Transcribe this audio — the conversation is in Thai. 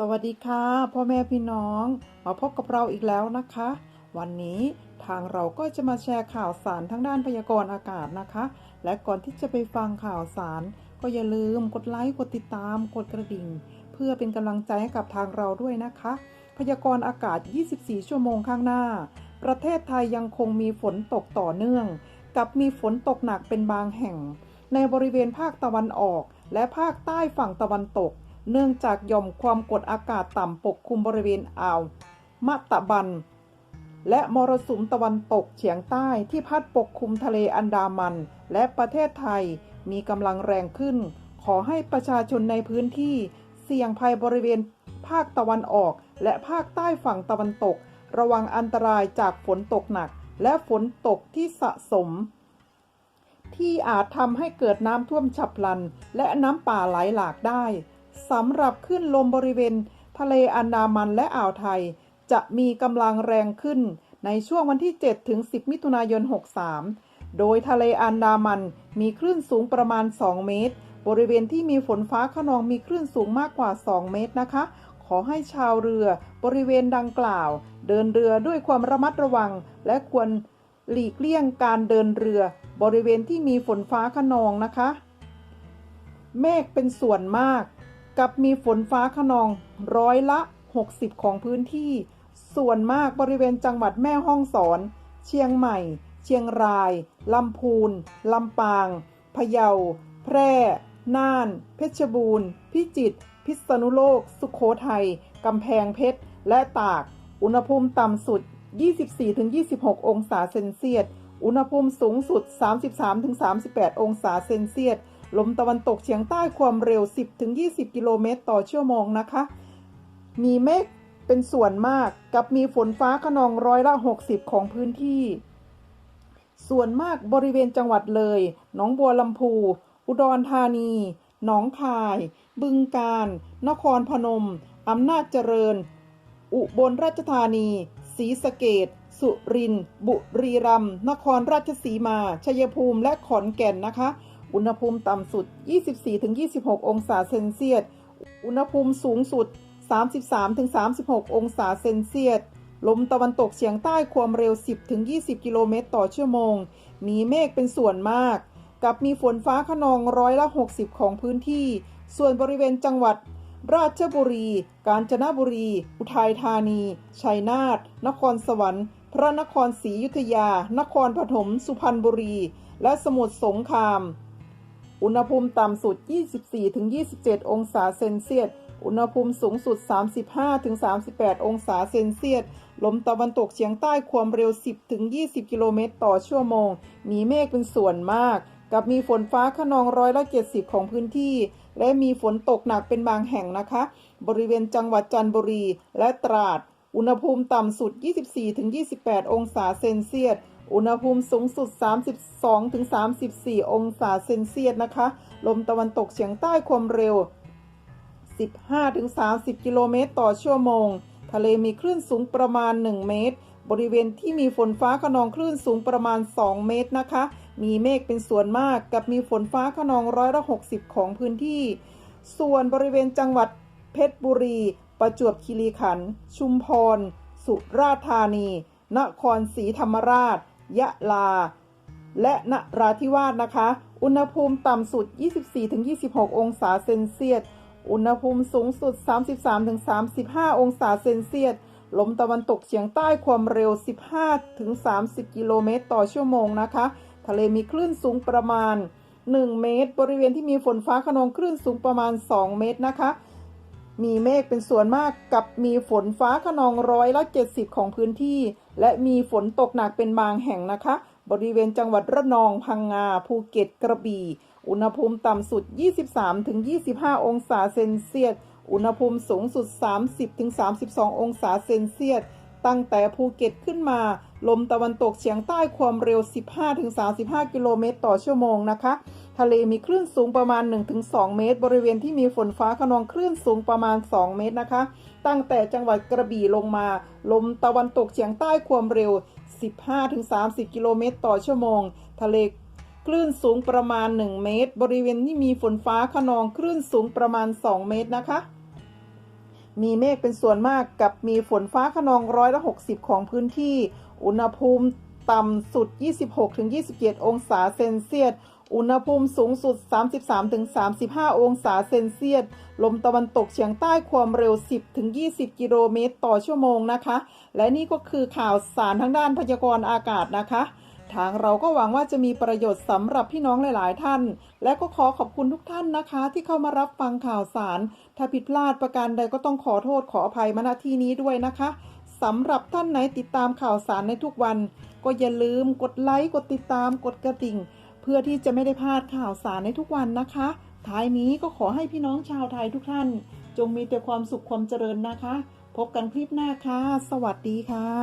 สวัสดีค่ะ พ่อแม่พี่น้อง มาพบกับเราอีกแล้วนะคะ วันนี้ทางเราก็จะมาแชร์ข่าวสารทั้งด้านพยากรณ์อากาศนะคะ และก่อนที่จะไปฟังข่าวสาร ก็อย่าลืมกดไลค์กดติดตามกดกระดิ่ง เพื่อเป็นกำลังใจให้กับทางเราด้วยนะคะ พยากรณ์อากาศ 24 ชั่วโมงข้างหน้า ประเทศไทยยังคงมีฝนตกต่อเนื่อง กับมีฝนตกหนักเป็นบางแห่ง ในบริเวณภาคตะวันออก และภาคใต้ฝั่งตะวันตก เนื่องจากหย่อมความกดอากาศต่ำปกคลุมบริเวณอ่าวมะตะบัน และมรสุมตะวันตกเฉียงใต้ที่พัดปกคลุมทะเลอันดามัน และประเทศไทยมีกำลังแรงขึ้น ขอให้ประชาชนในพื้นที่เสี่ยงภัยบริเวณภาคตะวันออก และภาคใต้ฝั่งตะวันตก ระวังอันตรายจากฝนตกหนัก และฝนตกที่สะสม ที่อาจทำให้เกิดน้ำท่วมฉับพลัน และน้ำป่าไหลหลากได้ สำหรับขึ้นลมบริเวณ ทะเลอันดามันและอ่าวไทย จะมีกำลังแรงขึ้นในช่วงวันที่ 7 ถึง 10 มิถุนายน 63 โดยทะเลอันดามันมีคลื่นสูงประมาณ 2 เมตร บริเวณที่มีฝนฟ้าขนองมีคลื่นสูงมากกว่า 2 เมตรนะคะ ขอให้ชาวเรือบริเวณดังกล่าว เดินเรือด้วยความระมัดระวัง และควรหลีกเลี่ยงการเดินเรือบริเวณที่มีฝนฟ้าขนองนะคะ เมฆเป็นส่วนมาก กับมีฝนฟ้าขนองร้อยละ 60 ของพื้นที่ ส่วนมากบริเวณจังหวัดแม่ฮ่องสอน เชียงใหม่ เชียงราย ลำพูน ลำปาง พะเยา แพร่ น่าน เพชรบูรณ์ พิจิตร พิษณุโลก สุขโขทัย กำแพงเพชร และตาก อุณหภูมิต่ำสุด 24-26 องศาเซนเซียส อุณหภูมิสูงสุด 33-38 องศาเซนเซียส ลมตะวันตกเฉียงใต้ความเร็ว 10-20 กิโลเมตรต่อชั่วโมงนะคะ มีเมฆเป็นส่วนมากกับมีฝนฟ้าขนองร้อยละ 60 ของพื้นที่ ส่วนมากบริเวณจังหวัดเลย หนองบัวลำพู อุดรธานี หนองคาย บึงกาฬนครพนม อำนาจเจริญ อุบลราชธานีศรีสะเกดสุรินทร์บุรีรัมย์ นครราชสีมา ชัยภูมิ และขอนแก่นนะคะ อุณหภูมิต่ำสุด 24-26 องศาเซนเซียส อุณหภูมิสูงสุด 33-36 องศาเซนเซียส ลมตะวันตกเฉียงใต้ความเร็ว 10-20 กิโลเมตรต่อชั่วโมง มีเมฆเป็นส่วนมาก กับมีฝนฟ้าขนองร้อยละ 60 ของพื้นที่ ส่วนบริเวณจังหวัด ราชบุรี กาญจนบุรี อุทัยธานี ชัยนาท นครสวรรค์ พระนครศรีอยุธยา นครปฐม สุพรรณบุรีและสมุทรสงคราม อุณหภูมิต่ำสุด 24-27 องศาเซนเซียส อุณหภูมิสูงสุด 35-38 องศาเซนเซียส ลมตะวันตกเฉียงใต้ความเร็ว 10-20 กิโลเมตรต่อชั่วโมง มีเมฆเป็นส่วนมาก กับมีฝนฟ้าขนองร้อยละ70 ของพื้นที่ และมีฝนตกหนักเป็นบางแห่งนะคะ บริเวณจังหวัดจันทบุรีและตราด อุณหภูมิต่ำสุด 24-28 องศาเซนเซียส อุณหภูมิสูงสุด 32-34 องศาเซนเซียสนะคะ ลมตะวันตกเฉียงใต้ความเร็ว 15-30 กิโลเมตรต่อชั่วโมง ทะเลมีคลื่นสูงประมาณ 1 เมตร บริเวณที่มีฝนฟ้าขนองคลื่นสูงประมาณ 2 เมตรนะคะ มีเมฆเป็นส่วนมากกับมีฝนฟ้าขนองร้อยละ 60 ของพื้นที่ ส่วนบริเวณจังหวัดเพชรบุรี ประจวบคีรีขันธ์ ชุมพร สุราษฎร์ธานี นครศรีธรรมราช ยะลา และนราธิวาสนะคะ อุณหภูมิต่ำสุด 24-26 องศาเซนเซียส อุณหภูมิสูงสุด 33-35 องศาเซนเซียส ลมตะวันตกเฉียงใต้ความเร็ว 15-30 กิโลเมตรต่อชั่วโมงนะคะ ทะเลมีคลื่นสูงประมาณ 1 เมตร บริเวณที่มีฝนฟ้าขนองคลื่นสูงประมาณ 2 เมตรนะคะมีเมฆเป็นส่วนมากกับมีฝนฟ้าขนองร้อยละ 70 ของพื้นที่ และมีฝนตกหนักเป็นบางแห่งนะคะ บริเวณจังหวัดระนองพังงาภูเก็ตกระบี่ อุณหภูมิต่ำสุด 23-25 องศาเซนเซียส อุณหภูมิสูงสุด 30-32 องศาเซนเซียส ตั้งแต่ภูเก็ตขึ้นมา ลมตะวันตกเฉียงใต้ความเร็ว 15-35 กิโลเมตรต่อชั่วโมงนะคะ ทะเลมีคลื่นสูงประมาณ 1-2 เมตร บริเวณที่มีฝนฟ้าขนองคลื่นสูงประมาณ 2 เมตรนะคะ ตั้งแต่จังหวัดกระบี่ลงมา ลมตะวันตกเฉียงใต้ความเร็ว 15-30 กิโลเมตรต่อชั่วโมง ทะเลคลื่นสูงประมาณ 1 เมตร บริเวณที่มีฝนฟ้าขนองคลื่นสูงประมาณ 2 เมตรนะคะ มีเมฆเป็นส่วนมากกับมีฝนฟ้าขนองร้อยละ60 ของพื้นที่ อุณหภูมิต่ำสุด 26-27 องศาเซนเซียส อุณหภูมิสูงสุด 33-35 องศาเซนเซียส ลมตะวันตกเฉียงใต้ความเร็ว 10-20 กิโลเมตรต่อชั่วโมงนะคะ และนี่ก็คือข่าวสารทางด้านพยากรณ์อากาศนะคะ ทางเราก็หวังว่าจะมีประโยชน์สำหรับพี่น้องหลาย ๆ ท่าน และก็ขอขอบคุณทุกท่านนะคะ ที่เข้ามารับฟังข่าวสาร ถ้าผิดพลาดประการใดก็ต้องขอโทษขออภัยมาณที่นี้ด้วยนะคะ สำหรับท่านไหนติดตามข่าวสารในทุกวัน ก็อย่าลืมกดไลค์กดติดตามกดกระดิ่ง เพื่อที่จะไม่ได้พลาดข่าวสารในทุกวันนะคะ ท้ายนี้ก็ขอให้พี่น้องชาวไทยทุกท่าน จงมีแต่ความสุขความเจริญนะคะ พบกันคลิปหน้าค่ะ สวัสดีค่ะ